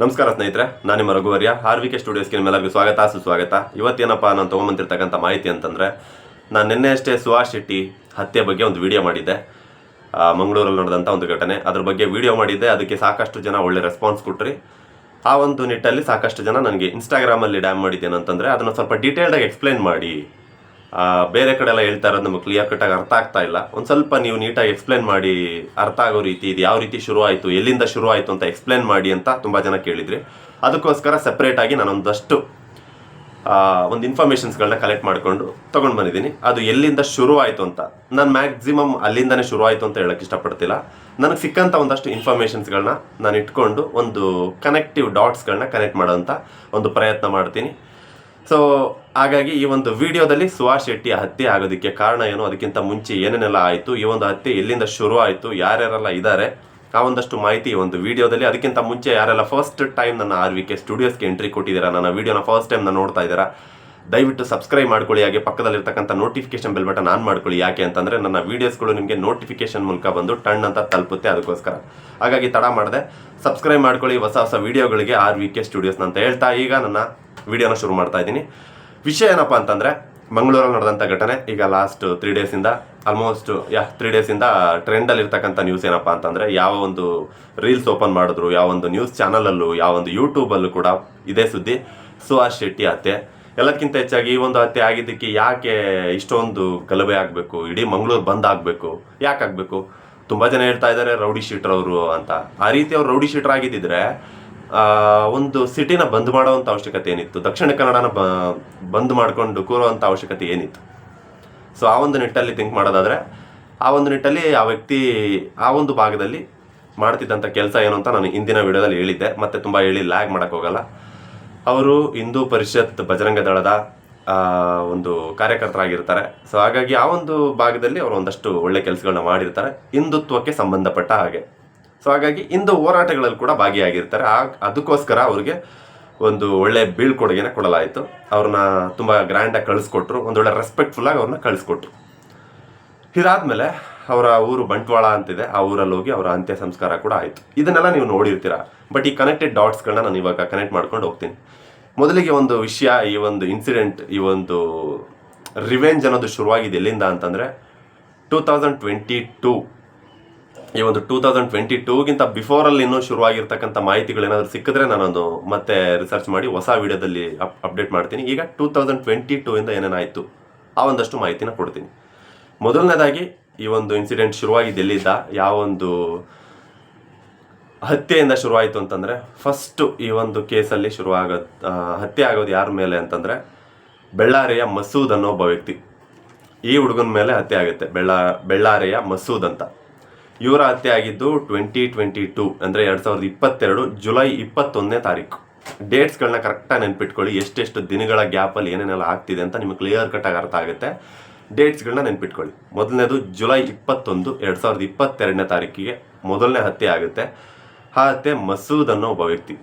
ನಮಸ್ಕಾರ ಸ್ನೇಹಿತರೆ, ನಾನು ನಿಮ್ಮ ರಘುವರ್ಯ ಆರ್ ವಿ ಕೆ ಸ್ಟುಡಿಯೋಸ್ಗೆ ನಿಮ್ಮೆಲ್ಲರಿಗೂ ಸ್ವಾಗತ, ಸುಸ್ವಾಗತ. ಇವತ್ತೇನಪ್ಪ ನಾನು ತೊಗೊಂಬಂದಿರ್ತಕ್ಕಂಥ ಮಾಹಿತಿ ಅಂತಂದರೆ, ನಾನು ನಿನ್ನೆ ಅಷ್ಟೇ ಸುಹಾಸ್ ಶೆಟ್ಟಿ ಹತ್ಯೆ ಬಗ್ಗೆ ಒಂದು ವಿಡಿಯೋ ಮಾಡಿದ್ದೆ. ಮಂಗಳೂರಲ್ಲಿ ನಡೆದಂಥ ಒಂದು ಘಟನೆ. ಅದ್ರ ಬಗ್ಗೆ ವಿಡಿಯೋ ಮಾಡಿದ್ದೆ, ಅದಕ್ಕೆ ಸಾಕಷ್ಟು ಜನ ಒಳ್ಳೆ ರೆಸ್ಪಾನ್ಸ್ ಕೊಟ್ರಿ. ಆ ಒಂದು ನಿಟ್ಟಲ್ಲಿ ಸಾಕಷ್ಟು ಜನ ನನಗೆ ಇನ್ಸ್ಟಾಗ್ರಾಮಲ್ಲಿ ಡ್ಯಾಮ್ ಮಾಡಿದ್ದೇನೆ ಅಂತಂದರೆ ಅದನ್ನು ಸ್ವಲ್ಪ ಡೀಟೇಲ್ಡಾಗಿ ಎಕ್ಸ್ಪ್ಲೈನ್ ಮಾಡಿ. ಬೇರೆ ಕಡೆ ಎಲ್ಲ ಹೇಳ್ತಾ ಇರೋದು ನಮಗೆ ಕ್ಲಿಯರ್ ಕಟ್ಟಾಗಿ ಅರ್ಥ ಆಗ್ತಾ ಇಲ್ಲ. ಒಂದು ಸ್ವಲ್ಪ ನೀವು ನೀಟಾಗಿ ಎಕ್ಸ್ಪ್ಲೇನ್ ಮಾಡಿ ಅರ್ಥ ಆಗೋ ರೀತಿ ಇದು ಯಾವ ರೀತಿ ಶುರು ಆಯಿತು, ಎಲ್ಲಿಂದ ಶುರು ಆಯಿತು ಅಂತ ಎಕ್ಸ್ಪ್ಲೇನ್ ಮಾಡಿ ಅಂತ ತುಂಬ ಜನ ಕೇಳಿದ್ರಿ, ಅದಕ್ಕೋಸ್ಕರ ಸಪ್ರೇಟಾಗಿ ನಾನೊಂದಷ್ಟು ಒಂದು ಇನ್ಫಾರ್ಮೇಷನ್ಸ್ಗಳನ್ನ ಕಲೆಕ್ಟ್ ಮಾಡಿಕೊಂಡು ತೊಗೊಂಡು ಬಂದಿದ್ದೀನಿ. ಅದು ಎಲ್ಲಿಂದ ಶುರು ಆಯಿತು ಅಂತ. ನಾನು ಮ್ಯಾಕ್ಸಿಮಮ್ ಅಲ್ಲಿಂದನೇ ಶುರು ಆಯಿತು ಅಂತ ಹೇಳೋಕ್ಕೆ ಇಷ್ಟಪಡ್ತಿಲ್ಲ. ನನಗೆ ಸಿಕ್ಕಂಥ ಒಂದಷ್ಟು ಇನ್ಫಾರ್ಮೇಷನ್ಸ್ಗಳನ್ನ ನಾನು ಇಟ್ಕೊಂಡು ಒಂದು ಕನೆಕ್ಟಿವ್ ಡಾಟ್ಸ್ಗಳನ್ನ ಕನೆಕ್ಟ್ ಮಾಡೋಂಥ ಒಂದು ಪ್ರಯತ್ನ ಮಾಡ್ತೀನಿ. ಸೊ ಹಾಗಾಗಿ ಈ ಒಂದು ವಿಡಿಯೋದಲ್ಲಿ ಸುಹಾಸ್ ಶೆಟ್ಟಿ ಹತ್ಯೆ ಆಗೋದಕ್ಕೆ ಕಾರಣ ಏನು? ಅದಕ್ಕಿಂತ ಮುಂಚೆ ಏನೇನೆಲ್ಲ ಆಯಿತು? ಈ ಒಂದು ಹತ್ಯೆ ಎಲ್ಲಿಂದ ಶುರು ಆಯಿತು ಯಾರ್ಯಾರೆಲ್ಲ ಇದ್ದಾರೆ? ಆ ಒಂದಷ್ಟು ಮಾಹಿತಿ ಈ ಒಂದು ವಿಡಿಯೋದಲ್ಲಿ. ಅದಕ್ಕಿಂತ ಮುಂಚೆ ಯಾರೆಲ್ಲ ಫಸ್ಟ್ ಟೈಮ್ ನನ್ನ ಆರ್ ವಿ ಕೆ ಸ್ಟುಡಿಯೋಸ್ಗೆ ಎಂಟ್ರಿ ಕೊಟ್ಟಿದ್ದೀರಾ? ನನ್ನ ವಿಡಿಯೋನ ಫಸ್ಟ್ ಟೈಮ್ ನಾನು ನೋಡ್ತಾ ಇದ್ದೀರಾ? ದಯವಿಟ್ಟು ಸಬ್ಸ್ಕ್ರೈಬ್ ಮಾಡ್ಕೊಳ್ಳಿ. ಹಾಗೆ ಪಕ್ಕದಲ್ಲಿರ್ತಕ್ಕಂಥ ನೋಟಿಫಿಕೇಶನ್ ಬೆಲ್ ಬಟನ್ ಆನ್ ಮಾಡ್ಕೊಳ್ಳಿ. ಯಾಕೆ ಅಂತಂದರೆ ನನ್ನ ವೀಡಿಯೋಸ್ಗಳು ನಿಮಗೆ ನೋಟಿಫಿಕೇಶನ್ ಮೂಲಕ ಬಂದು ಟಣ್ ಅಂತ ತಲುಪುತ್ತೆ. ಅದಕ್ಕೋಸ್ಕರ. ಹಾಗಾಗಿ ತಡ ಮಾಡಿದೆ. ಸಬ್ಸ್ಕ್ರೈಬ್ ಮಾಡ್ಕೊಳ್ಳಿ. ಹೊಸ ಹೊಸ ವೀಡಿಯೋಗಳಿಗೆ ಆರ್ ವಿ ಕೆ ಸ್ಟುಡಿಯೋಸ್ ಅಂತ ಹೇಳ್ತಾ ಈಗ ನನ್ನ ವಿಡಿಯೋನ ಶುರು ಮಾಡ್ತಾ ಇದ್ದೀನಿ. ವಿಷಯ ಏನಪ್ಪ ಅಂತಂದರೆ, ಮಂಗಳೂರಲ್ಲಿ ನಡೆದಂಥ ಘಟನೆ, ಈಗ ಲಾಸ್ಟ್ ತ್ರೀ ಡೇಸಿಂದ ಆಲ್ಮೋಸ್ಟ್ ಯಾ ತ್ರೀ ಡೇಸಿಂದ ಟ್ರೆಂಡಲ್ಲಿ ಇರ್ತಕ್ಕಂಥ ನ್ಯೂಸ್ ಏನಪ್ಪ ಅಂತಂದರೆ, ಯಾವ ಒಂದು ರೀಲ್ಸ್ ಓಪನ್ ಮಾಡಿದ್ರು, ಯಾವ ಒಂದು ನ್ಯೂಸ್ ಚಾನಲಲ್ಲೂ ಯಾವ ಒಂದು ಯೂಟ್ಯೂಬಲ್ಲೂ ಕೂಡ ಇದೇ ಸುದ್ದಿ. ಸುಹಾಸ್ ಶೆಟ್ಟಿ ಹತ್ಯೆ. ಎಲ್ಲಕ್ಕಿಂತ ಹೆಚ್ಚಾಗಿ ಈ ಒಂದು ಹತ್ಯೆ ಆಗಿದ್ದಕ್ಕೆ ಯಾಕೆ ಇಷ್ಟೊಂದು ಗಲಭೆ ಆಗಬೇಕು? ಇಡೀ ಮಂಗಳೂರು ಬಂದ್ ಆಗಬೇಕು. ಯಾಕೆ ಆಗಬೇಕು? ತುಂಬ ಜನ ಹೇಳ್ತಾ ಇದ್ದಾರೆ, ರೌಡಿ ಶೀಟರ್ ಅವರು ಅಂತ. ಆ ರೀತಿ ಅವ್ರು ರೌಡಿ ಶೀಟರ್ ಆಗಿದ್ದಿದ್ರೆ ಒಂದು ಸಿಟಿನ ಬಂದ್ ಮಾಡೋವಂಥ ಅವಶ್ಯಕತೆ ಏನಿತ್ತು? ದಕ್ಷಿಣ ಕನ್ನಡನ ಬ, ಬಂದ್ ಮಾಡ್ಕೊಂಡು ಕೂರುವಂಥ ಅವಶ್ಯಕತೆ ಏನಿತ್ತು? ಸೊ ಆ ಒಂದು ನಿಟ್ಟಲ್ಲಿ ಥಿಂಕ್ ಮಾಡೋದಾದರೆ, ಆ ಒಂದು ನಿಟ್ಟಲ್ಲಿ ಆ ವ್ಯಕ್ತಿ ಆ ಒಂದು ಭಾಗದಲ್ಲಿ ಮಾಡ್ತಿದ್ದಂಥ ಕೆಲಸ ಏನು ಅಂತ ನಾನು ಹಿಂದಿನ ವಿಡಿಯೋದಲ್ಲಿ ಹೇಳಿದ್ದೆ. ಮತ್ತೆ ತುಂಬ ಹೇಳಿ ಲ್ಯಾಗ್ ಮಾಡೋಕ್ಕೋಗಲ್ಲ ಅವರು ಹಿಂದೂ ಪರಿಷತ್ ಬಜರಂಗ ದಳದ ಒಂದು ಕಾರ್ಯಕರ್ತರಾಗಿರ್ತಾರೆ. ಸೊ ಹಾಗಾಗಿ ಆ ಒಂದು ಭಾಗದಲ್ಲಿ ಅವರು ಒಂದಷ್ಟು ಒಳ್ಳೆ ಕೆಲಸಗಳನ್ನ ಮಾಡಿರ್ತಾರೆ. ಹಿಂದುತ್ವಕ್ಕೆ ಸಂಬಂಧಪಟ್ಟ ಹಾಗೆ. ಸೊ ಹಾಗಾಗಿ ಇಂದು ಹೋರಾಟಗಳಲ್ಲಿ ಕೂಡ ಭಾಗಿಯಾಗಿರ್ತಾರೆ. ಆ, ಅದಕ್ಕೋಸ್ಕರ ಅವ್ರಿಗೆ ಒಂದು ಒಳ್ಳೆ ಬೀಳ್ಕೊಡುಗೆನ ಕೊಡಲಾಯಿತು. ಅವ್ರನ್ನ ತುಂಬ ಗ್ರ್ಯಾಂಡಾಗಿ ಕಳಿಸ್ಕೊಟ್ರು. ಒಂದೊಳ್ಳೆ ರೆಸ್ಪೆಕ್ಟ್ಫುಲ್ಲಾಗಿ ಅವ್ರನ್ನ ಕಳಿಸ್ಕೊಟ್ರು. ಇದಾದ್ಮೇಲೆ ಅವರ ಊರು ಬಂಟ್ವಾಳ ಅಂತಿದೆ. ಆ ಊರಲ್ಲಿ ಹೋಗಿ ಅವರ ಅಂತ್ಯ ಸಂಸ್ಕಾರ ಕೂಡ ಆಯಿತು. ಇದನ್ನೆಲ್ಲ ನೀವು ನೋಡಿರ್ತೀರಾ. ಬಟ್ ಈ ಕನೆಕ್ಟೆಡ್ ಡಾಟ್ಸ್ಗಳನ್ನ ನಾನು ಇವಾಗ ಕನೆಕ್ಟ್ ಮಾಡ್ಕೊಂಡು ಹೋಗ್ತೀನಿ. ಮೊದಲಿಗೆ ಒಂದು ವಿಷಯ, ಈ ಒಂದು ಇನ್ಸಿಡೆಂಟ್ ಈ ಒಂದು ರಿವೆಂಜ್ ಅನ್ನೋದು ಶುರುವಾಗಿದೆ ಎಲ್ಲಿಂದ ಅಂತಂದರೆ ಟೂ ತೌಸಂಡ್ ಟ್ವೆಂಟಿ ಟೂ ಈ ಒಂದು ಟೂ ತೌಸಂಡ್ ಟ್ವೆಂಟಿ ಟೂಗಿಂತ ಬಿಫೋರಲ್ಲಿ ಇನ್ನೂ ಶುರುವಾಗಿರ್ತಕ್ಕಂಥ ಮಾಹಿತಿಗಳೇನಾದರೂ ಸಿಕ್ಕಿದ್ರೆ ನಾನೊಂದು ಮತ್ತೆ ರಿಸರ್ಚ್ ಮಾಡಿ ಹೊಸ ವಿಡಿಯೋದಲ್ಲಿ ಅಪ್ ಅಪ್ಡೇಟ್ ಮಾಡ್ತೀನಿ. ಈಗ ಟೂ ತೌಸಂಡ್ ಟ್ವೆಂಟಿ ಟೂ ಇಂದ ಏನೇನಾಯಿತು? ಆ ಒಂದಷ್ಟು ಮಾಹಿತಿನ ಕೊಡ್ತೀನಿ. ಮೊದಲನೇದಾಗಿ, ಈ ಒಂದು ಇನ್ಸಿಡೆಂಟ್ ಶುರುವಾಗಿದ್ದು ಎಲ್ಲಿದ್ದ? ಯಾವ ಒಂದು ಹತ್ಯೆಯಿಂದ ಶುರುವಾಯಿತು ಅಂತಂದರೆ ಫಸ್ಟು ಈ ಒಂದು ಕೇಸಲ್ಲಿ ಶುರುವಾಗ ಹತ್ಯೆ ಆಗೋದು ಯಾರ ಮೇಲೆ ಅಂತಂದರೆ, ಬೆಳ್ಳಾರಿಯ ಮಸೂದ್ ಅನ್ನೋ ಒಬ್ಬ ವ್ಯಕ್ತಿ. ಈ ಹುಡುಗನ ಮೇಲೆ ಹತ್ಯೆ ಆಗುತ್ತೆ. ಬೆಳ್ಳಾ, ಬೆಳ್ಳಾರಿಯ ಮಸೂದ್ ಅಂತ. ಇವರ ಹತ್ಯೆ ಆಗಿದ್ದು ಟ್ವೆಂಟಿ ಟ್ವೆಂಟಿ ಟೂ ಅಂದರೆ ಎರಡು ಸಾವಿರದ ಇಪ್ಪತ್ತೆರಡು ಜುಲೈ ಇಪ್ಪತ್ತೊಂದನೇ ತಾರೀಕು. ಡೇಟ್ಸ್ಗಳನ್ನ ಕರೆಕ್ಟಾಗಿ ನೆನ್ಪಿಟ್ಕೊಳ್ಳಿ, ಎಷ್ಟೆಷ್ಟು ದಿನಗಳ ಗ್ಯಾಪಲ್ಲಿ ಏನೇನೆಲ್ಲ ಆಗ್ತಿದೆ ಅಂತ ನಿಮಗೆ ಕ್ಲಿಯರ್ ಕಟ್ಟಾಗಿ ಅರ್ಥ ಆಗುತ್ತೆ. ಡೇಟ್ಸ್ಗಳನ್ನ ನೆನ್ಪಿಟ್ಕೊಳ್ಳಿ. ಮೊದಲನೇದು ಜುಲೈ ಇಪ್ಪತ್ತೊಂದು, ಎರಡು ಸಾವಿರದ ಇಪ್ಪತ್ತೆರಡನೇ ತಾರೀಕಿಗೆ ಮೊದಲನೇ ಹತ್ಯೆ ಆಗುತ್ತೆ. ಆ ಹತ್ಯೆ ಮಸೂದ್ ಅನ್ನೋ ಒಬ್ಬ ವ್ಯಕ್ತಿ.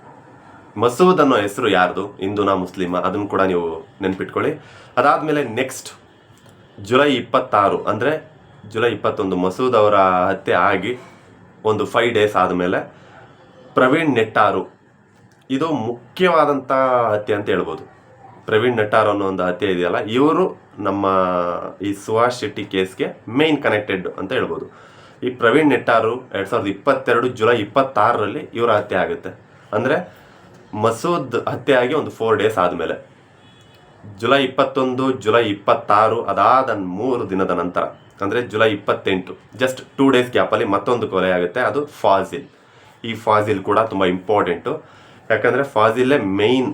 ಮಸೂದ್ ಅನ್ನೋ ಹೆಸರು ಯಾರ್ದು? ಹಿಂದೂನಾ, ಮುಸ್ಲಿಮ, ಅದನ್ನು ಕೂಡ ನೀವು ನೆನ್ಪಿಟ್ಕೊಳ್ಳಿ. ಅದಾದಮೇಲೆ ನೆಕ್ಸ್ಟ್ ಜುಲೈ ಇಪ್ಪತ್ತಾರು, ಅಂದರೆ ಜುಲೈ ಇಪ್ಪತ್ತೊಂದು ಮಸೂದ್ ಅವರ ಹತ್ಯೆ ಆಗಿ ಒಂದು ಫೈವ್ ಡೇಸ್ ಆದಮೇಲೆ ಪ್ರವೀಣ್ ನೆಟ್ಟಾರು. ಇದು ಮುಖ್ಯವಾದಂಥ ಹತ್ಯೆ ಅಂತ ಹೇಳ್ಬೋದು. ಪ್ರವೀಣ್ ನೆಟ್ಟಾರು ಅನ್ನೋ ಒಂದು ಹತ್ಯೆ ಇದೆಯಲ್ಲ, ಇವರು ನಮ್ಮ ಈ ಸುಹಾಸ್ ಶೆಟ್ಟಿ ಕೇಸ್ಗೆ ಮೇನ್ ಕನೆಕ್ಟೆಡ್ ಅಂತ ಹೇಳ್ಬೋದು. ಈ ಪ್ರವೀಣ್ ನೆಟ್ಟಾರು ಎರಡು ಸಾವಿರದ ಇಪ್ಪತ್ತೆರಡು ಜುಲೈ ಇಪ್ಪತ್ತಾರರಲ್ಲಿ ಇವರ ಹತ್ಯೆ ಆಗುತ್ತೆ. ಅಂದರೆ ಮಸೂದ್ ಹತ್ಯೆ ಆಗಿ ಒಂದು ಫೋರ್ ಡೇಸ್ ಆದಮೇಲೆ. ಜುಲೈ ಇಪ್ಪತ್ತೊಂದು, ಜುಲೈ ಇಪ್ಪತ್ತಾರು ಅದಾದ ಮೂರು ದಿನದ ನಂತರ. ಅಂದರೆ ಜುಲೈ ಇಪ್ಪತ್ತೆಂಟು ಜಸ್ಟ್ ಟೂ ಡೇಸ್ ಗ್ಯಾಪಲ್ಲಿ ಮತ್ತೊಂದು ಕೊಲೆ ಆಗುತ್ತೆ, ಅದು ಫಾಜಿಲ್. ಈ ಫಾಜಿಲ್ ಕೂಡ ತುಂಬ ಇಂಪಾರ್ಟೆಂಟು ಯಾಕಂದರೆ ಫಾಜಿಲ್ಲೇ ಮೇಯ್ನ್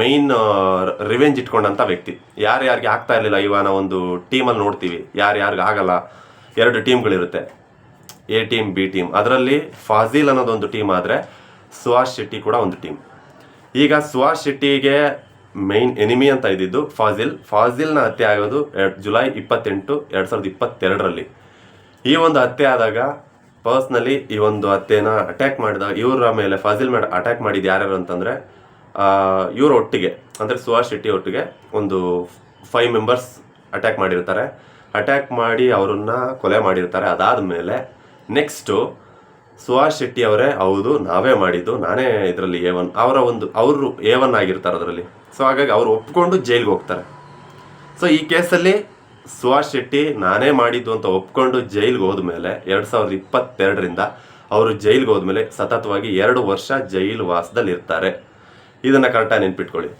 ಮೇಯ್ನ್ ರಿವೆಂಜ್ ಇಟ್ಕೊಂಡಂಥ ವ್ಯಕ್ತಿ. ಯಾರು ಯಾರಿಗೆ ಆಗ್ತಾ ಇರಲಿಲ್ಲ ಇವಾಗ ಒಂದು ಟೀಮಲ್ಲಿ ನೋಡ್ತೀವಿ. ಯಾರು ಯಾರಿಗೆ ಆಗಲ್ಲ. ಎರಡು ಟೀಮ್ಗಳಿರುತ್ತೆ ಎ ಟೀಮ್ ಬಿ ಟೀಮ್ ಅದರಲ್ಲಿ ಫಾಜಿಲ್ ಅನ್ನೋದೊಂದು ಟೀಮ್ ಆದರೆ ಸುಹಾಸ್ ಶೆಟ್ಟಿ ಕೂಡ ಒಂದು ಟೀಮ್ ಈಗ ಸುಹಾಸ್ ಶೆಟ್ಟಿಗೆ ಮೈನ್ ಎನಿಮಿ ಅಂತ ಇದ್ದಿದ್ದು ಫಾಜಿಲ್. ಫಾಜಿಲ್ನ ಹತ್ಯೆ ಆಗೋದು ಜುಲೈ ಇಪ್ಪತ್ತೆಂಟು ಎರಡು ಸಾವಿರದ ಇಪ್ಪತ್ತೆರಡರಲ್ಲಿ. ಈ ಒಂದು ಹತ್ಯೆ ಆದಾಗ ಪರ್ಸ್ನಲಿ ಈ ಒಂದು ಹತ್ಯೆನ ಅಟ್ಯಾಕ್ ಮಾಡಿದ ಇವರ ಮೇಲೆ ಫಾಜಿಲ್ ಮೇಲೆ ಅಟ್ಯಾಕ್ ಮಾಡಿದ್ದು ಯಾರ್ಯಾರು ಅಂತಂದರೆ ಇವ್ರ ಒಟ್ಟಿಗೆ, ಅಂದರೆ ಸುಹಾಸ್ ಶೆಟ್ಟಿ ಒಟ್ಟಿಗೆ ಒಂದು ಫೈವ್ ಮೆಂಬರ್ಸ್ ಅಟ್ಯಾಕ್ ಮಾಡಿರ್ತಾರೆ. ಅಟ್ಯಾಕ್ ಮಾಡಿ ಅವರನ್ನ ಕೊಲೆ ಮಾಡಿರ್ತಾರೆ. ಅದಾದ ಮೇಲೆ ನೆಕ್ಸ್ಟು ಸುಹಾಸ್ ಶೆಟ್ಟಿ ಅವರೇ, ಹೌದು, ನಾವೇ ಮಾಡಿದ್ದು. ನಾನೇ ಇದರಲ್ಲಿ ಒನ್ ಅವರ ಒಂದು, ಅವರು ಒನ್ ಆಗಿರ್ತಾರೆ ಅದರಲ್ಲಿ. ಸೊ ಹಾಗಾಗಿ ಅವ್ರು ಒಪ್ಕೊಂಡು ಜೈಲಿಗೆ ಹೋಗ್ತಾರೆ. ಸೊ ಈ ಕೇಸಲ್ಲಿ ಸುಹಾಸ್ ಶೆಟ್ಟಿ ನಾನೇ ಮಾಡಿದ್ದು ಅಂತ ಒಪ್ಕೊಂಡು ಜೈಲಿಗೆ ಹೋದ್ಮೇಲೆ ಎರಡು ಸಾವಿರದ ಇಪ್ಪತ್ತೆರಡರಿಂದ ಅವರು ಜೈಲಿಗೆ ಹೋದ್ಮೇಲೆ ಸತತವಾಗಿ ಎರಡು ವರ್ಷ ಜೈಲು ವಾಸದಲ್ಲಿ ಇರ್ತಾರೆ. ಇದನ್ನು ಕರೆಕ್ಟಾಗಿ ನೆನ್ಪಿಟ್ಕೊಳ್ಳಿ.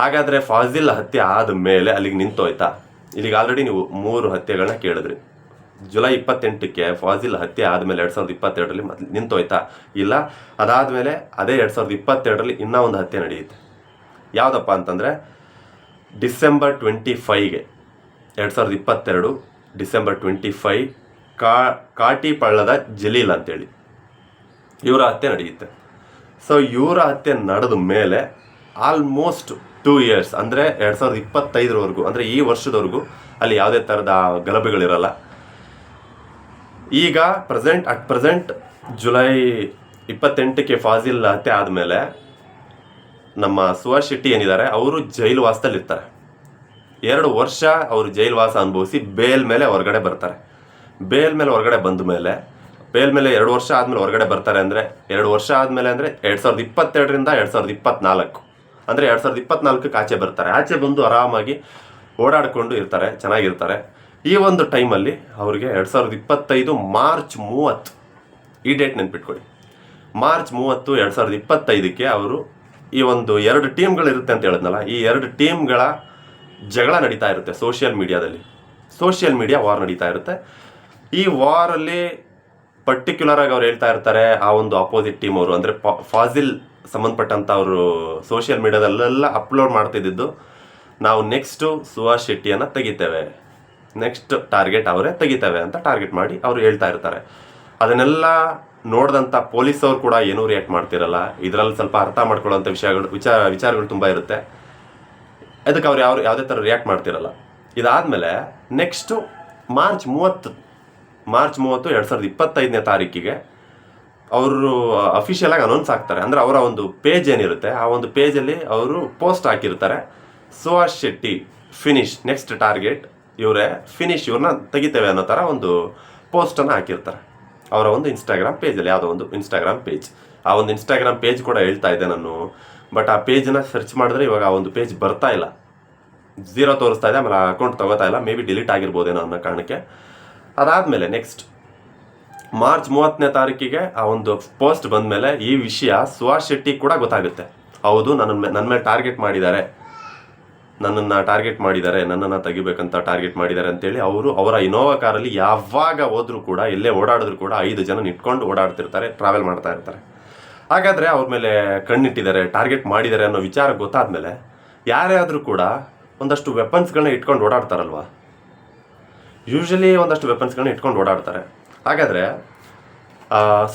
ಹಾಗಾದರೆ ಫಾಜಿಲ್ ಹತ್ಯೆ ಆದ ಮೇಲೆ ಅಲ್ಲಿಗೆ ನಿಂತೋಯ್ತಾ? ಇಲ್ಲಿಗೆ ಆಲ್ರೆಡಿ ನೀವು ಮೂರು ಹತ್ಯೆಗಳನ್ನ ಕೇಳಿದ್ರಿ. ಜುಲೈ ಇಪ್ಪತ್ತೆಂಟಕ್ಕೆ ಫಾಜಿಲ್ ಹತ್ಯೆ ಆದಮೇಲೆ ಎರಡು ಸಾವಿರದ ಇಪ್ಪತ್ತೆರಡರಲ್ಲಿ ನಿಂತೋಯ್ತಾ? ಇಲ್ಲ, ಅದಾದಮೇಲೆ ಅದೇ ಎರಡು ಸಾವಿರದ ಇಪ್ಪತ್ತೆರಡರಲ್ಲಿ ಇನ್ನೂ ಒಂದು ಹತ್ಯೆ ನಡೆಯುತ್ತೆ. ಯಾವುದಪ್ಪ ಅಂತಂದರೆ ಡಿಸೆಂಬರ್ ಟ್ವೆಂಟಿ ಫೈವ್ಗೆ, ಎರಡು ಸಾವಿರದ ಇಪ್ಪತ್ತೆರಡು ಡಿಸೆಂಬರ್ ಟ್ವೆಂಟಿ ಫೈವ್, ಕಾ ಕಾಟಿಪಳ್ಳದ ಜಲೀಲ್ ಅಂತೇಳಿ. ಇವರ ಹತ್ಯೆ ನಡೆಯುತ್ತೆ. ಸೊ ಇವರ ಹತ್ಯೆ ನಡೆದ ಮೇಲೆ ಆಲ್ಮೋಸ್ಟ್ ಟೂ ಇಯರ್ಸ್ ಅಂದರೆ ಎರಡು ಸಾವಿರದ ಇಪ್ಪತ್ತೈದರವರೆಗೂ, ಅಂದರೆ ಈ ವರ್ಷದವರೆಗೂ ಅಲ್ಲಿ ಯಾವುದೇ ಥರದ ಗಲಭೆಗಳಿರಲ್ಲ. ಈಗ ಪ್ರೆಸೆಂಟ್ ಅಟ್ ಪ್ರೆಸೆಂಟ್ ಜುಲೈ ಇಪ್ಪತ್ತೆಂಟಕ್ಕೆ ಫಾಜಿಲ್ ಹತ್ಯೆ ಆದಮೇಲೆ ನಮ್ಮ ಸುಹಾಸ್ ಶೆಟ್ಟಿ ಏನಿದ್ದಾರೆ, ಅವರು ಜೈಲು ವಾಸದಲ್ಲಿ ಇರ್ತಾರೆ ಎರಡು ವರ್ಷ ಅವರು ಜೈಲು ವಾಸ ಅನುಭವಿಸಿ ಬೇಲ್ ಮೇಲೆ ಹೊರಗಡೆ ಬರ್ತಾರೆ. ಬೇಲ್ ಮೇಲೆ ಹೊರಗಡೆ ಬಂದ ಮೇಲೆ, ಬೇಲ್ ಮೇಲೆ ಎರಡು ವರ್ಷ ಆದಮೇಲೆ ಹೊರಗಡೆ ಬರ್ತಾರೆ ಅಂದರೆ, ಎರಡು ವರ್ಷ ಆದಮೇಲೆ ಅಂದರೆ ಎರಡು ಸಾವಿರದ ಇಪ್ಪತ್ತೆರಡರಿಂದ ಎರಡು ಸಾವಿರದ ಇಪ್ಪತ್ತ್ನಾಲ್ಕು ಅಂದರೆ ಎರಡು ಸಾವಿರದ ಇಪ್ಪತ್ನಾಲ್ಕಕ್ಕೆ ಆಚೆ ಬರ್ತಾರೆ. ಆಚೆ ಬಂದು ಆರಾಮಾಗಿ ಓಡಾಡಿಕೊಂಡು ಇರ್ತಾರೆ, ಚೆನ್ನಾಗಿರ್ತಾರೆ. ಈ ಒಂದು ಟೈಮಲ್ಲಿ ಅವರಿಗೆ ಎರಡು ಸಾವಿರದ ಇಪ್ಪತ್ತೈದು ಮಾರ್ಚ್ ಮೂವತ್ತು, ಈ ಡೇಟ್ ನೆನ್ಪಿಟ್ಕೊಳ್ಳಿ. ಮಾರ್ಚ್ ಮೂವತ್ತು ಎರಡು ಸಾವಿರದ ಇಪ್ಪತ್ತೈದಕ್ಕೆ ಅವರು ಈ ಒಂದು ಎರಡು ಟೀಮ್ಗಳಿರುತ್ತೆ ಅಂತ ಹೇಳಿದ್ನಲ್ಲ, ಈ ಎರಡು ಟೀಮ್ಗಳ ಜಗಳ ನಡೀತಾ ಇರುತ್ತೆ ಸೋಷಿಯಲ್ ಮೀಡಿಯಾದಲ್ಲಿ ಸೋಷಿಯಲ್ ಮೀಡಿಯಾ ವಾರ್ ನಡೀತಾ ಇರುತ್ತೆ. ಈ ವಾರಲ್ಲಿ ಪರ್ಟಿಕ್ಯುಲರ್ ಆಗಿ ಅವ್ರು ಹೇಳ್ತಾ ಇರ್ತಾರೆ, ಆ ಒಂದು ಅಪೋಸಿಟ್ ಟೀಮ್ ಅವರು, ಅಂದರೆ ಫಾಜಿಲ್ ಸಂಬಂಧಪಟ್ಟಂಥ ಅವರು ಸೋಷಿಯಲ್ ಮೀಡಿಯಾದಲ್ಲೆಲ್ಲ ಅಪ್ಲೋಡ್ ಮಾಡ್ತಿದ್ದಿದ್ದು, ನಾವು ನೆಕ್ಸ್ಟು ಸುಹಾಸ್ ಶೆಟ್ಟಿಯನ್ನು ತೆಗಿತೇವೆ. ನೆಕ್ಸ್ಟ್ ಟಾರ್ಗೆಟ್ ಅವರೇ ತೆಗಿತೇವೆ ಅಂತ ಟಾರ್ಗೆಟ್ ಮಾಡಿ ಅವರು ಹೇಳ್ತಾ ಇರ್ತಾರೆ. ಅದನ್ನೆಲ್ಲ ನೋಡಿದಂಥ ಪೊಲೀಸವ್ರು ಕೂಡ ಏನೂ ರಿಯಾಕ್ಟ್ ಮಾಡ್ತಿರಲ್ಲ. ಇದರಲ್ಲಿ ಸ್ವಲ್ಪ ಅರ್ಥ ಮಾಡ್ಕೊಳ್ಳೋಂಥ ವಿಷಯಗಳು, ವಿಚಾರ, ವಿಚಾರಗಳು ತುಂಬ ಇರುತ್ತೆ. ಅದಕ್ಕೆ ಅವ್ರು ಯಾವ ಯಾವುದೇ ಥರ ರಿಯಾಕ್ಟ್ ಮಾಡ್ತಿರಲ್ಲ. ಇದಾದಮೇಲೆ ನೆಕ್ಸ್ಟು ಮಾರ್ಚ್ ಮೂವತ್ತು ಮಾರ್ಚ್ ಮೂವತ್ತು ಎರಡು ಸಾವಿರದ ಇಪ್ಪತ್ತೈದನೇ ತಾರೀಕಿಗೆ ಅವರು ಅಫಿಷಿಯಲಾಗಿ ಅನೌನ್ಸ್ ಆಗ್ತಾರೆ. ಅಂದರೆ ಅವರ ಒಂದು ಪೇಜ್ ಏನಿರುತ್ತೆ, ಆ ಒಂದು ಪೇಜಲ್ಲಿ ಅವರು ಪೋಸ್ಟ್ ಹಾಕಿರ್ತಾರೆ. Suhas Shetty finish next target ಇವರೇ ಫಿನಿಶ್ ಇವ್ರನ್ನ ತೆಗಿತೇವೆ ಅನ್ನೋ ಥರ ಒಂದು ಪೋಸ್ಟನ್ನು ಹಾಕಿರ್ತಾರೆ. ಅವರ ಒಂದು ಇನ್ಸ್ಟಾಗ್ರಾಮ್ ಪೇಜಲ್ಲಿ ಯಾವುದೋ ಒಂದು ಇನ್ಸ್ಟಾಗ್ರಾಮ್ ಪೇಜ್ ಆ ಒಂದು ಇನ್ಸ್ಟಾಗ್ರಾಮ್ ಪೇಜ್ ಕೂಡ ಹೇಳ್ತಾ ಇದ್ದೆ ನಾನು. ಬಟ್ ಆ ಪೇಜನ್ನ ಸರ್ಚ್ ಮಾಡಿದ್ರೆ ಇವಾಗ ಆ ಒಂದು ಪೇಜ್ ಬರ್ತಾ ಇಲ್ಲ. ಝೀರೋ ತೋರಿಸ್ತಾ ಇದೆ, ಆಮೇಲೆ ಅಕೌಂಟ್ ತಗೋತಾ ಇಲ್ಲ. ಮೇ ಬಿ ಡಿಲೀಟ್ ಆಗಿರ್ಬೋದೇನೋ ಅನ್ನೋ ಕಾರಣಕ್ಕೆ. ಅದಾದಮೇಲೆ ನೆಕ್ಸ್ಟ್ ಮಾರ್ಚ್ ಮೂವತ್ತನೇ ತಾರೀಕಿಗೆ ಆ ಒಂದು ಪೋಸ್ಟ್ ಬಂದಮೇಲೆ ಈ ವಿಷಯ ಸುಹಾಸ್ ಶೆಟ್ಟಿ ಕೂಡ ಗೊತ್ತಾಗುತ್ತೆ. ಹೌದು, ನನ್ನ ನನ್ನ ಮೇಲೆ ಟಾರ್ಗೆಟ್ ಮಾಡಿದ್ದಾರೆ. ನನ್ನನ್ನು ಟಾರ್ಗೆಟ್ ಮಾಡಿದ್ದಾರೆ, ನನ್ನನ್ನು ತೆಗಿಬೇಕಂತ ಟಾರ್ಗೆಟ್ ಮಾಡಿದ್ದಾರೆ ಅಂತೇಳಿ ಅವರು ಅವರ ಇನೋವಾ ಕಾರಲ್ಲಿ ಯಾವಾಗ ಹೋದರೂ ಕೂಡ ಎಲ್ಲೇ ಓಡಾಡಿದ್ರು ಕೂಡ ಐದು ಜನ ನಿಟ್ಕೊಂಡು ಓಡಾಡ್ತಿರ್ತಾರೆ ಟ್ರಾವೆಲ್ ಮಾಡ್ತಾ ಇರ್ತಾರೆ. ಹಾಗಾದರೆ ಅವ್ರ ಮೇಲೆ ಕಣ್ಣಿಟ್ಟಿದ್ದಾರೆ ಟಾರ್ಗೆಟ್ ಮಾಡಿದ್ದಾರೆ ಅನ್ನೋ ವಿಚಾರ ಗೊತ್ತಾದಮೇಲೆ ಯಾರೇ ಆದರೂ ಕೂಡ ಒಂದಷ್ಟು ವೆಪನ್ಸ್ಗಳನ್ನ ಇಟ್ಕೊಂಡು ಓಡಾಡ್ತಾರಲ್ವಾ? ಯೂಶಲಿ ಒಂದಷ್ಟು ವೆಪನ್ಸ್ಗಳನ್ನ ಇಟ್ಕೊಂಡು ಓಡಾಡ್ತಾರೆ. ಹಾಗಾದರೆ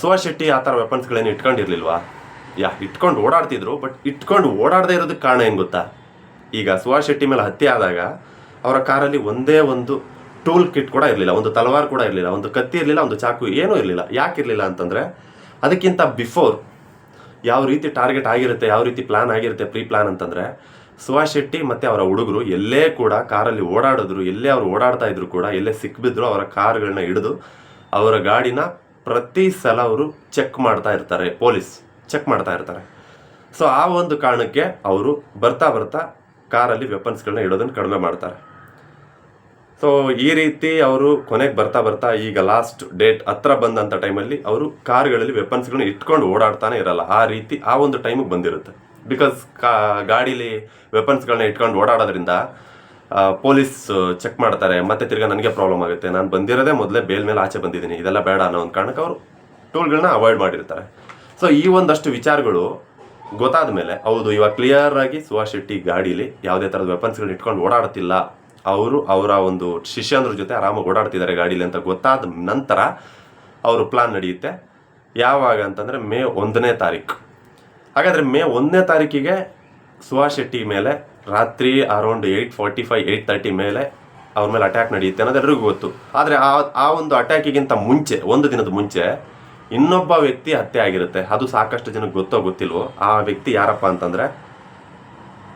ಸುಭಾಷ್ ಶೆಟ್ಟಿ ಆ ಥರ ವೆಪನ್ಸ್ಗಳೇನು ಇಟ್ಕೊಂಡಿರ್ಲಿಲ್ವಾ? ಯಾ, ಇಟ್ಕೊಂಡು ಓಡಾಡ್ತಿದ್ರು ಬಟ್ ಇಟ್ಕೊಂಡು ಓಡಾಡದೇ ಇರೋದಕ್ಕೆ ಕಾರಣ ಏನು ಗೊತ್ತಾ? ಈಗ ಸುಹಾಸ್ ಶೆಟ್ಟಿ ಮೇಲೆ ಹತ್ಯೆ ಆದಾಗ ಅವರ ಕಾರಲ್ಲಿ ಒಂದೇ ಒಂದು ಟೂಲ್ ಕಿಟ್ ಕೂಡ ಇರಲಿಲ್ಲ, ಒಂದು ತಲವಾರ್ ಕೂಡ ಇರಲಿಲ್ಲ, ಒಂದು ಕತ್ತಿ ಇರಲಿಲ್ಲ, ಒಂದು ಚಾಕು ಏನೂ ಇರಲಿಲ್ಲ. ಯಾಕೆ ಇರಲಿಲ್ಲ ಅಂತಂದರೆ ಅದಕ್ಕಿಂತ ಬಿಫೋರ್ ಯಾವ ರೀತಿ ಟಾರ್ಗೆಟ್ ಆಗಿರುತ್ತೆ, ಯಾವ ರೀತಿ ಪ್ಲಾನ್ ಆಗಿರುತ್ತೆ ಪ್ರೀ ಪ್ಲಾನ್ ಅಂತಂದರೆ ಸುಭಾಷ್ ಶೆಟ್ಟಿ ಮತ್ತು ಅವರ ಹುಡುಗರು ಎಲ್ಲೇ ಕೂಡ ಕಾರಲ್ಲಿ ಓಡಾಡಿದ್ರು, ಎಲ್ಲೇ ಅವರು ಓಡಾಡ್ತಾ ಇದ್ರು ಕೂಡ, ಎಲ್ಲೇ ಸಿಕ್ಬಿದ್ರು ಅವರ ಕಾರ್ಗಳನ್ನ ಹಿಡಿದು ಅವರ ಗಾಡಿನ ಪ್ರತಿ ಸಲ ಅವರು ಚೆಕ್ ಮಾಡ್ತಾ ಇರ್ತಾರೆ ಪೊಲೀಸ್ ಚೆಕ್ ಮಾಡ್ತಾ ಇರ್ತಾರೆ. ಸೊ ಆ ಒಂದು ಕಾರಣಕ್ಕೆ ಅವರು ಬರ್ತಾ ಬರ್ತಾ ಕಾರಲ್ಲಿ ವೆಪನ್ಸ್ಗಳನ್ನ ಇಡೋದನ್ನು ಕಡಿಮೆ ಮಾಡ್ತಾರೆ. ಸೊ ಈ ರೀತಿ ಅವರು ಕೊನೆಗೆ ಬರ್ತಾ ಬರ್ತಾ ಈಗ ಲಾಸ್ಟ್ ಡೇಟ್ ಹತ್ರ ಬಂದಂಥ ಟೈಮಲ್ಲಿ ಅವರು ಕಾರ್ಗಳಲ್ಲಿ ವೆಪನ್ಸ್ಗಳನ್ನ ಇಟ್ಕೊಂಡು ಓಡಾಡ್ತಾನೆ ಇರಲ್ಲ. ಆ ರೀತಿ ಆ ಒಂದು ಟೈಮಿಗೆ ಬಂದಿರುತ್ತೆ. ಬಿಕಾಸ್ ಕಾ, ಗಾಡೀಲಿ ವೆಪನ್ಸ್ಗಳನ್ನ ಇಟ್ಕೊಂಡು ಓಡಾಡೋದ್ರಿಂದ ಪೊಲೀಸ್ ಚೆಕ್ ಮಾಡ್ತಾರೆ, ಮತ್ತೆ ತಿರ್ಗಾ ನನಗೆ ಪ್ರಾಬ್ಲಮ್ ಆಗುತ್ತೆ. ನಾನು ಬಂದಿರೋದೇ ಮೊದಲೇ ಬೇಲ್ ಮೇಲೆ ಆಚೆ ಬಂದಿದ್ದೀನಿ. ಇದೆಲ್ಲ ಬೇಡ ಅನ್ನೋ ಒಂದು ಕಾರಣಕ್ಕೆ ಅವರು ಟೂಲ್ಗಳನ್ನ ಅವಾಯ್ಡ್ ಮಾಡಿರ್ತಾರೆ. ಸೊ ಈ ಒಂದಷ್ಟು ವಿಚಾರಗಳು ಗೊತ್ತಾದ ಮೇಲೆ ಹೌದು, ಇವಾಗ ಕ್ಲಿಯರ್ ಆಗಿ ಸುಭಾಷ್ ಶೆಟ್ಟಿ ಗಾಡೀಲಿ ಯಾವುದೇ ಥರದ ವೆಪನ್ಸ್ಗಳನ್ನ ಇಟ್ಕೊಂಡು ಓಡಾಡ್ತಿಲ್ಲ. ಅವರು ಅವರ ಒಂದು ಶಿಷ್ಯಂದ್ರ ಜೊತೆ ಆರಾಮಾಗಿ ಓಡಾಡ್ತಿದ್ದಾರೆ ಗಾಡೀಲಿ ಅಂತ ಗೊತ್ತಾದ ನಂತರ ಅವರು ಪ್ಲಾನ್ ನಡೆಯುತ್ತೆ. ಯಾವಾಗ ಅಂತಂದರೆ ಮೇ ಒಂದನೇ ತಾರೀಕು ಹಾಗಾದರೆ ಮೇ ಒಂದನೇ ತಾರೀಕಿಗೆ ಸುಭಾಷ್ ಶೆಟ್ಟಿ ಮೇಲೆ, ರಾತ್ರಿ around eight forty five eight thirty ಮೇಲೆ ಅವ್ರ ಮೇಲೆ ಅಟ್ಯಾಕ್ ನಡೆಯುತ್ತೆ ಅನ್ನೋದು ಎಲ್ರಿಗೂ ಗೊತ್ತು. ಆದರೆ ಆ ಆ ಒಂದು ಅಟ್ಯಾಕಿಗಿಂತ ಮುಂಚೆ, ಒಂದು ದಿನದ ಮುಂಚೆ ಇನ್ನೊಬ್ಬ ವ್ಯಕ್ತಿ ಹತ್ಯೆ ಆಗಿರುತ್ತೆ. ಅದು ಸಾಕಷ್ಟು ಜನಕ್ಕೆ ಗೊತ್ತೋ ಗೊತ್ತಿಲ್ವೋ, ಆ ವ್ಯಕ್ತಿ ಯಾರಪ್ಪ ಅಂತಂದರೆ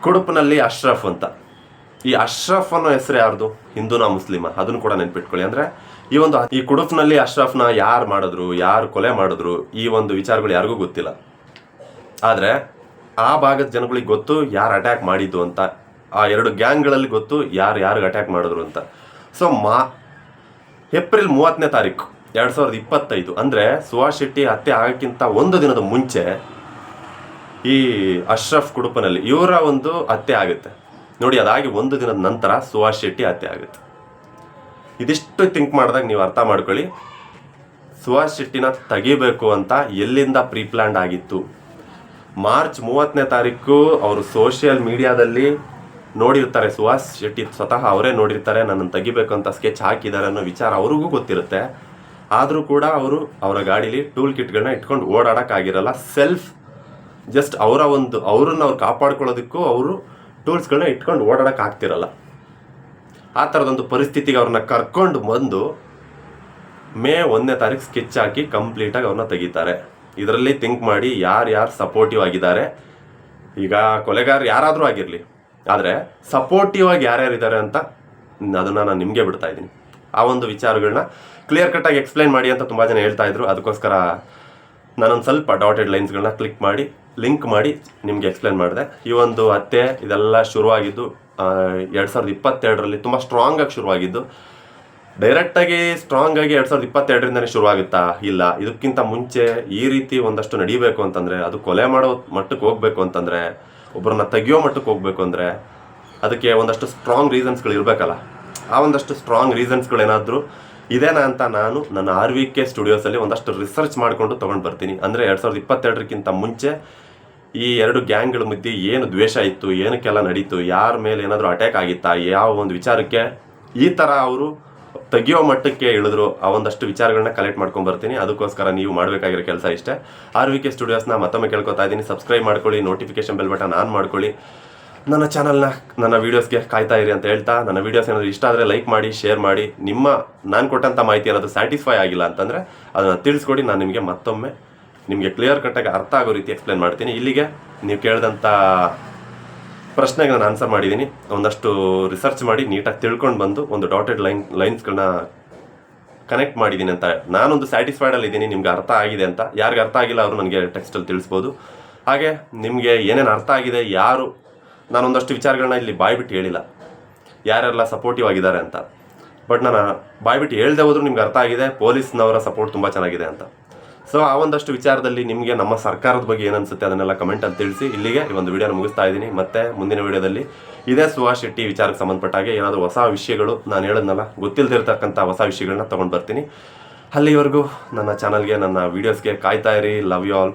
ಕುಡುಪಿನಲ್ಲಿ ಅಶ್ರಫ್ ಅಂತ. ಈ ಅಶ್ರಫ್ ಅನ್ನೋ ಹೆಸರು ಯಾರ್ದು? ಹಿಂದೂನಾ ಮುಸ್ಲಿಮ. ಅದನ್ನು ಕೂಡ ನೆನ್ಪಿಟ್ಕೊಳ್ಳಿ. ಅಂದ್ರೆ ಈ ಒಂದು ಈ ಕುಡುಪ್ನಲ್ಲಿ ಅಶ್ರಫ್ನ ಯಾರು ಮಾಡಿದ್ರು, ಯಾರು ಕೊಲೆ ಮಾಡಿದ್ರು, ಈ ಒಂದು ವಿಚಾರಗಳು ಯಾರಿಗೂ ಗೊತ್ತಿಲ್ಲ. ಆದರೆ ಆ ಭಾಗದ ಜನಗಳಿಗೆ ಗೊತ್ತು ಯಾರು ಅಟ್ಯಾಕ್ ಮಾಡಿದ್ದು ಅಂತ. ಆ ಎರಡು ಗ್ಯಾಂಗ್ಗಳಲ್ಲಿ ಗೊತ್ತು ಯಾರು ಯಾರಿಗೆ ಅಟ್ಯಾಕ್ ಮಾಡಿದ್ರು ಅಂತ. ಸೊ ಮಾ, ಏಪ್ರಿಲ್ ಮೂವತ್ತನೇ ತಾರೀಕು. ಎರಡು ಸಾವಿರದ ಇಪ್ಪತ್ತೈದು. ಅಂದರೆ ಸುಹಾಸ್ ಶೆಟ್ಟಿ ಹತ್ಯೆ ಆಗೋಕ್ಕಿಂತ ಒಂದು ದಿನದ ಮುಂಚೆ ಈ ಅಶ್ರಫ್ ಕುಡುಪನಲ್ಲಿ ಇವರ ಒಂದು ಹತ್ಯೆ ಆಗುತ್ತೆ. ನೋಡಿ, ಅದಾಗಿ ಒಂದು ದಿನದ ನಂತರ ಸುಹಾಸ್ ಶೆಟ್ಟಿ ಹತ್ಯೆ ಆಗುತ್ತೆ. ಇದಿಷ್ಟು ಥಿಂಕ್ ಮಾಡಿದಾಗ ನೀವು ಅರ್ಥ ಮಾಡ್ಕೊಳ್ಳಿ. ಸುಹಾಸ್ ಶೆಟ್ಟಿನ ತೆಗಿಬೇಕು ಅಂತ ಎಲ್ಲಿಂದ ಪ್ರೀಪ್ಲ್ಯಾಂಡ್ ಆಗಿತ್ತು? ಮಾರ್ಚ್ ಮೂವತ್ತನೇ ತಾರೀಕು ಅವರು ಸೋಷಿಯಲ್ ಮೀಡಿಯಾದಲ್ಲಿ ನೋಡಿರ್ತಾರೆ, ಸುಹಾಸ್ ಶೆಟ್ಟಿ ಸ್ವತಃ ಅವರೇ ನೋಡಿರ್ತಾರೆ, ನನ್ನನ್ನು ತೆಗಿಬೇಕು ಅಂತ ಸ್ಕೆಚ್ ಹಾಕಿದ್ದಾರೆ ಅನ್ನೋ ವಿಚಾರ ಅವ್ರಿಗೂ ಗೊತ್ತಿರುತ್ತೆ. ಆದರೂ ಕೂಡ ಅವರು ಅವರ ಗಾಡೀಲಿ ಟೂಲ್ ಕಿಟ್ಗಳನ್ನ ಇಟ್ಕೊಂಡು ಓಡಾಡೋಕ್ಕಾಗಿರಲ್ಲ. ಸೆಲ್ಫ್ ಜಸ್ಟ್ ಅವರ ಒಂದು, ಅವ್ರನ್ನ ಅವ್ರು ಕಾಪಾಡ್ಕೊಳ್ಳೋದಕ್ಕೂ ಅವರು ಟೂಲ್ಸ್ಗಳನ್ನ ಇಟ್ಕೊಂಡು ಓಡಾಡೋಕ್ಕಾಗ್ತಿರಲ್ಲ. ಆ ಥರದೊಂದು ಪರಿಸ್ಥಿತಿಗೆ ಅವ್ರನ್ನ ಕರ್ಕೊಂಡು ಬಂದು ಮೇ ಒಂದನೇ ತಾರೀಕು ಸ್ಕೆಚ್ ಹಾಕಿ ಕಂಪ್ಲೀಟಾಗಿ ಅವ್ರನ್ನ ತೆಗಿತಾರೆ. ಇದರಲ್ಲಿ ಥಿಂಕ್ ಮಾಡಿ ಯಾರು ಯಾರು ಸಪೋರ್ಟಿವ್ ಆಗಿದ್ದಾರೆ. ಈಗ ಕೊಲೆಗಾರ ಯಾರಾದರೂ ಆಗಿರಲಿ, ಆದರೆ ಸಪೋರ್ಟಿವ್ ಆಗಿ ಯಾರ್ಯಾರು ಇದ್ದಾರೆ ಅಂತ ಅದನ್ನು ನಾನು ನಿಮಗೆ ಬಿಡ್ತಾ ಇದ್ದೀನಿ. ಆ ಒಂದು ವಿಚಾರಗಳನ್ನ ಕ್ಲಿಯರ್ ಕಟ್ಟಾಗಿ ಎಕ್ಸ್ಪ್ಲೈನ್ ಮಾಡಿ ಅಂತ ತುಂಬ ಜನ ಹೇಳ್ತಾ ಇದ್ರು. ಅದಕ್ಕೋಸ್ಕರ ನಾನೊಂದು ಸ್ವಲ್ಪ ಡಾಟೆಡ್ ಲೈನ್ಸ್ಗಳನ್ನ ಕ್ಲಿಕ್ ಮಾಡಿ ಲಿಂಕ್ ಮಾಡಿ ನಿಮಗೆ ಎಕ್ಸ್ಪ್ಲೈನ್ ಮಾಡಿದೆ. ಈ ಒಂದು ಹತ್ಯೆ ಇದೆಲ್ಲ ಶುರುವಾಗಿದ್ದು ಎರಡು ಸಾವಿರದ ಇಪ್ಪತ್ತೆರಡರಲ್ಲಿ ತುಂಬ ಸ್ಟ್ರಾಂಗ್ ಆಗಿ ಶುರುವಾಗಿದ್ದು. ಡೈರೆಕ್ಟಾಗಿ ಸ್ಟ್ರಾಂಗ್ ಆಗಿ ಎರಡು ಸಾವಿರದ ಇಪ್ಪತ್ತೆರಡರಿಂದನೇ ಶುರುವಾಗುತ್ತಾ ಇಲ್ಲ? ಇದಕ್ಕಿಂತ ಮುಂಚೆ ಈ ರೀತಿ ಒಂದಷ್ಟು ನಡೀಬೇಕು ಅಂತಂದರೆ, ಅದು ಕೊಲೆ ಮಾಡೋ ಮಟ್ಟಕ್ಕೆ ಹೋಗ್ಬೇಕು ಅಂತಂದರೆ ಒಬ್ಬರನ್ನ ತೆಗಿಯೋ ಮಟ್ಟಕ್ಕೆ ಹೋಗ್ಬೇಕು ಅಂದರೆ, ಅದಕ್ಕೆ ಒಂದಷ್ಟು ಸ್ಟ್ರಾಂಗ್ ರೀಸನ್ಸ್ಗಳು ಇರಬೇಕಲ್ಲ ಆ ಒಂದಷ್ಟು ಸ್ಟ್ರಾಂಗ್ ರೀಸನ್ಸ್ಗಳೇನಾದರೂ ಇದೇನಾ ಅಂತ ನಾನು ನನ್ನ ಆರ್ ವಿ ಕೆ ಸ್ಟುಡಿಯೋಸಲ್ಲಿ ಒಂದಷ್ಟು ರಿಸರ್ಚ್ ಮಾಡಿಕೊಂಡು ತೊಗೊಂಡು ಬರ್ತೀನಿ. ಅಂದರೆ ಎರಡು ಸಾವಿರದ ಇಪ್ಪತ್ತೆರಡಕ್ಕಿಂತ ಮುಂಚೆ ಈ ಎರಡು ಗ್ಯಾಂಗ್ಗಳ ಮಧ್ಯೆ ಏನು ದ್ವೇಷ ಇತ್ತು, ಏನಕ್ಕೆಲ್ಲ ನಡೀತು, ಯಾರ ಮೇಲೆ ಏನಾದರೂ ಅಟ್ಯಾಕ್ ಆಗಿತ್ತಾ, ಯಾವ ಒಂದು ವಿಚಾರಕ್ಕೆ ಈ ಥರ ಅವರು ತೆಗಿಯೋ ಮಟ್ಟಕ್ಕೆ ಇಳಿದ್ರು, ಆ ಒಂದಷ್ಟು ವಿಚಾರಗಳನ್ನ ಕಲೆಕ್ಟ್ ಮಾಡ್ಕೊಂಡು ಬರ್ತೀನಿ. ಅದಕ್ಕೋಸ್ಕರ ನೀವು ಮಾಡಬೇಕಾಗಿರೋ ಕೆಲಸ ಇಷ್ಟೇ. ಆರ್ ವಿ ಕೆ ಸ್ಟುಡಿಯೋಸ್ನ ಮತ್ತೊಮ್ಮೆ ಕೇಳ್ಕೊತಾ ಇದ್ದೀನಿ. ಸಬ್ಸ್ಕ್ರೈಬ್ ಮಾಡ್ಕೊಳ್ಳಿ ನೋಟಿಫಿಕೇಶನ್ ಬೆಲ್ ಬಟನ್ ಆನ್ ಮಾಡ್ಕೊಳ್ಳಿ. ನನ್ನ ಚಾನಲ್ನ ನನ್ನ ವೀಡಿಯೋಸ್ಗೆ ಕಾಯ್ತಾ ಇರಿ ಅಂತ ಹೇಳ್ತಾ, ನನ್ನ ವೀಡಿಯೋಸ್ ಏನಾದರೂ ಇಷ್ಟ ಆದರೆ ಲೈಕ್ ಮಾಡಿ, ಶೇರ್ ಮಾಡಿ, ನಿಮ್ಮ ನಾನು ಕೊಟ್ಟಂಥ ಮಾಹಿತಿ ಏನಾದರೂ ಸ್ಯಾಟಿಸ್ಫೈ ಆಗಿಲ್ಲ ಅಂತಂದರೆ ಅದನ್ನು ತಿಳಿಸ್ಕೊಡಿ, ನಾನು ನಿಮಗೆ ಮತ್ತೊಮ್ಮೆ ನಿಮಗೆ ಕ್ಲಿಯರ್ ಕಟ್ಟಾಗಿ ಅರ್ಥ ಆಗೋ ರೀತಿ ಎಕ್ಸ್ಪ್ಲೇನ್ ಮಾಡ್ತೀನಿ. ಇಲ್ಲಿಗೆ ನೀವು ಕೇಳಿದಂಥ ಪ್ರಶ್ನೆಗೆ ನಾನು ಆನ್ಸರ್ ಮಾಡಿದ್ದೀನಿ. ಒಂದಷ್ಟು ರಿಸರ್ಚ್ ಮಾಡಿ, ನೀಟಾಗಿ ತಿಳ್ಕೊಂಡು ಬಂದು ಒಂದು ಡಾಟೆಡ್ ಲೈನ್ ಲೈನ್ಸ್ಗಳನ್ನ ಕನೆಕ್ಟ್ ಮಾಡಿದ್ದೀನಿ ಅಂತ. ನಾನೊಂದು ಸ್ಯಾಟಿಸ್ಫೈಡಲ್ಲಿ ಇದ್ದೀನಿ, ನಿಮ್ಗೆ ಅರ್ಥ ಆಗಿದೆ ಅಂತ. ಯಾರಿಗೆ ಅರ್ಥ ಆಗಿಲ್ಲ ಅವರು ನನಗೆ ಟೆಕ್ಸ್ಟಲ್ಲಿ ತಿಳಿಸ್ಬೋದು. ಹಾಗೆ ನಿಮಗೆ ಏನೇನು ಅರ್ಥ ಆಗಿದೆ, ಯಾರು ನಾನೊಂದಷ್ಟು ವಿಚಾರಗಳನ್ನ ಇಲ್ಲಿ ಬಾಯ್ಬಿಟ್ಟು ಹೇಳಿಲ್ಲ. ಯಾರೆಲ್ಲ ಸಪೋರ್ಟಿವ್ ಆಗಿದ್ದಾರೆ ಅಂತ. ಬಟ್ ನಾನು ಬಾಯ್ಬಿಟ್ಟು ಹೇಳ್ದೆ ಹೋದ್ರೂ ನಿಮ್ಗೆ ಅರ್ಥ ಆಗಿದೆ, ಪೊಲೀಸ್ನವರ ಸಪೋರ್ಟ್ ತುಂಬ ಚೆನ್ನಾಗಿದೆ ಅಂತ. ಸೊ ಆ ಒಂದಷ್ಟು ವಿಚಾರದಲ್ಲಿ ನಿಮಗೆ ನಮ್ಮ ಸರ್ಕಾರದ ಬಗ್ಗೆ ಏನನ್ಸುತ್ತೆ ಅದನ್ನೆಲ್ಲ ಕಮೆಂಟಲ್ಲಿ ತಿಳಿಸಿ. ಇಲ್ಲಿಗೆ ಈ ಒಂದು ವಿಡಿಯೋನ ಮುಗಿಸ್ತಾ ಇದ್ದೀನಿ. ಮತ್ತೆ ಮುಂದಿನ ವಿಡಿಯೋದಲ್ಲಿ ಇದೇ ಸುಭಾಷ್ ಶೆಟ್ಟಿ ವಿಚಾರಕ್ಕೆ ಸಂಬಂಧಪಟ್ಟ ಹಾಗೆ ಏನಾದರೂ ಹೊಸ ವಿಷಯಗಳು ನಾನು ಹೇಳೋದ್ನಲ್ಲ ಗೊತ್ತಿಲ್ಲದಿರ್ತಕ್ಕಂಥ ಹೊಸ ವಿಷಯಗಳನ್ನ ತೊಗೊಂಡು ಬರ್ತೀನಿ. ಅಲ್ಲಿವರೆಗೂ ನನ್ನ ಚಾನಲ್ಗೆ ನನ್ನ ವೀಡಿಯೋಸ್ಗೆ ಕಾಯ್ತಾ ಇರಿ. Love you all